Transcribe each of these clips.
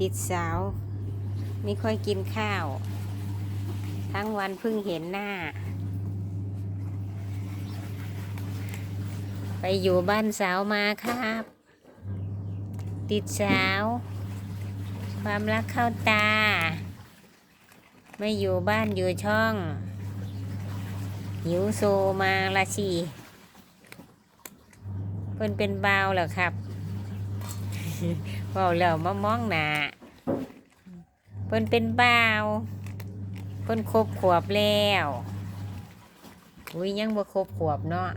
ติดสาว ไม่ค่อยกินข้าว ทั้งวันเพิ่งเห็นหน้า ไปอยู่บ้านสาวมาครับ ติดสาว ความรักเข้าตา ไม่อยู่บ้านอยู่ช่อง หิวโซมาละชีเพิ่นเป็นเบาเหรอครับ เว่าแล้วมามองหนาเพิ่นเป็นบาวเพิ่นครบขวบแล้วอุ้ยยังบ่ครบขวบเนาะ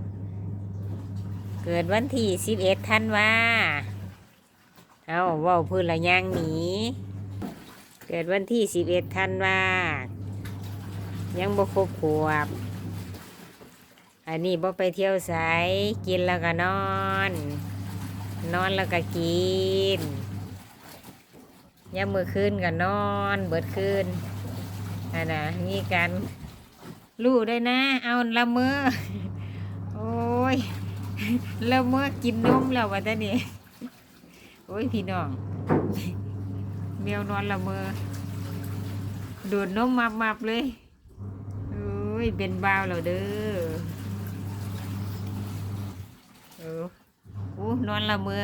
เกิดวันที่สิบเอ็ดธันวาเอาเว่าพื้นละย่างหนีเกิดวันที่สิบเอ็ดธันวายังบ่ครบขวบ อันนี้บ่ไปเที่ยวสายกินแล้วก็นอน นอนแล้วก็กินยามมือคืนก็นอน เบิดคืนอันน่ะมีการรู้ด้วยนะ เอาละเมอโอ้ยละเมอกินนมแล้ววะตานี่โอ้ยพี่น้องแมวนอนละเมอดูดนมมับๆเลยโอ้ยเป็นบ้าวแล้วเด้อออู้ นอนละเมอ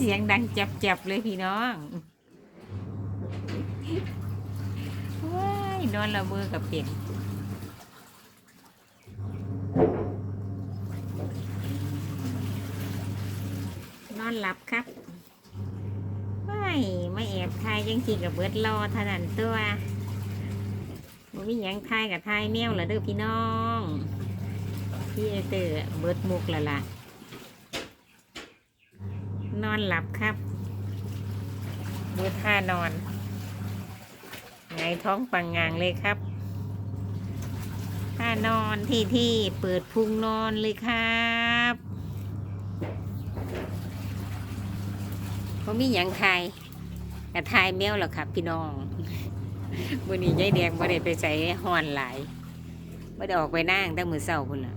เสียงดังจับๆเลยพี่น้องว้ายนอนละเมอกับเป็ดนอนหลับครับไม่ไม่แอบทายยังจีกับเบิดรอเท่านันตัวบ่มีหยังทายกับทายแนวเหรอเด้อพี่น้อง พี่ไอเตอร์เบิดมุกและล่ะนอนหลับครับดูท่านอนไงท้องปังงางเลยครับท่านอนที่ที่เปิดพุงนอนเลยครับเขามีอย่างไทยกระทายแมวหรอครับ พี่น้องวันนี้ยายแดงบ่ได้ไปใส่ห่อนหลายบ่ได้ออกไปนั่งตั้งมือเศร้าพุ่นละ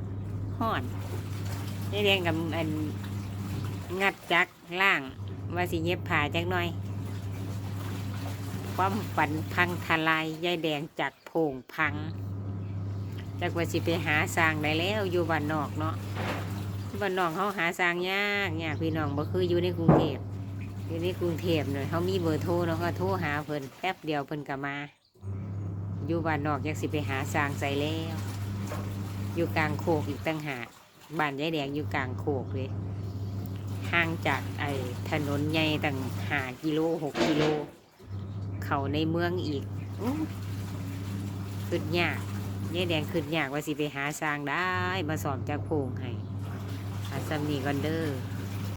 ห่อนยายแดงกับอันงัดจักล่างว่าสิเย็บผ่าจักหน่อย ความฝันพังทลายยายแดงจากโผงพังจากว่าสิไปหาสร้างได้แล้วอยู่บ้านนอกเนาะบ้านนอกเขาหาสร้างยากยากพี่น้องบ่คืออยู่ในกรุงเทพอยู่ในกรุงเทพเลยเขามีเบอร์โทรเนาะก็โทรหาเพิ่นแป๊บเดียวเพิ่นก็มา อยู่บ้านนอกอยากสิไปหาสร้างใส่แล้ว อยู่กลางโคกอีกตั้งหากบ้านยายแดงอยู่กลางโคกเลยห่างจากไอ้ถนนใหญ่ตั้งหากิโลหกกิโล เขาในเมืองอีกขึ้นยากยายแดงขึ้นยากว่าสิไปหาสร้างได้มาสอบจากโพงให้อาซัมนี่ก่อนเดอร์